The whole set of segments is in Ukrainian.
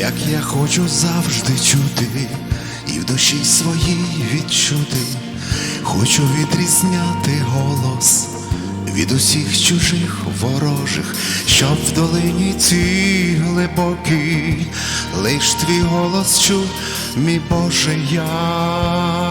як я хочу завжди чути, і в душі своїй відчути, хочу відрізняти голос від усіх чужих ворожих, щоб в долині цій глибокій лиш твій голос чув, мій Боже я.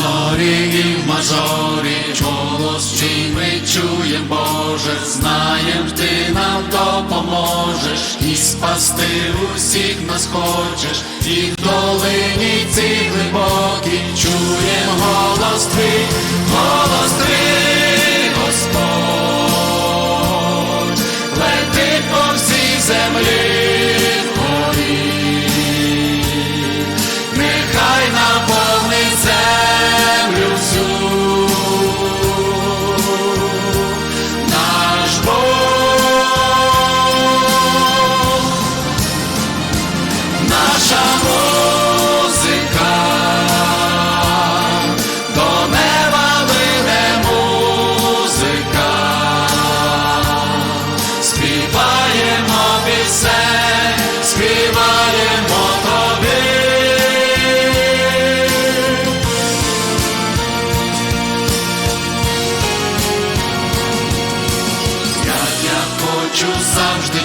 Минорі і в мажорі, голос чий ми чуєм, Боже, знаєм, ти нам допоможеш, і спасти усіх нас хочеш, і в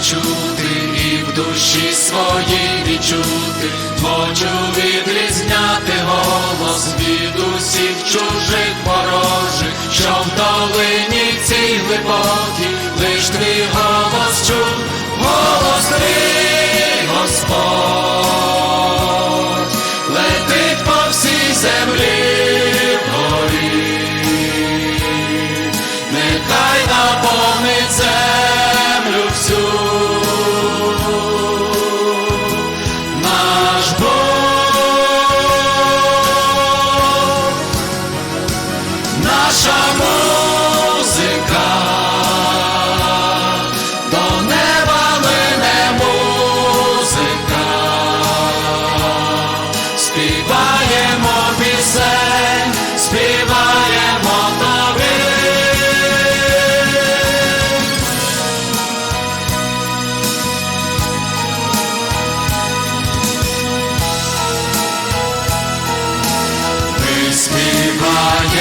чути і в душі своїй відчути, хочу відрізняти голос від усіх чужих наша музика, до неба мине музика, співаємо пісень, співаємо тобі. Ми співаємо.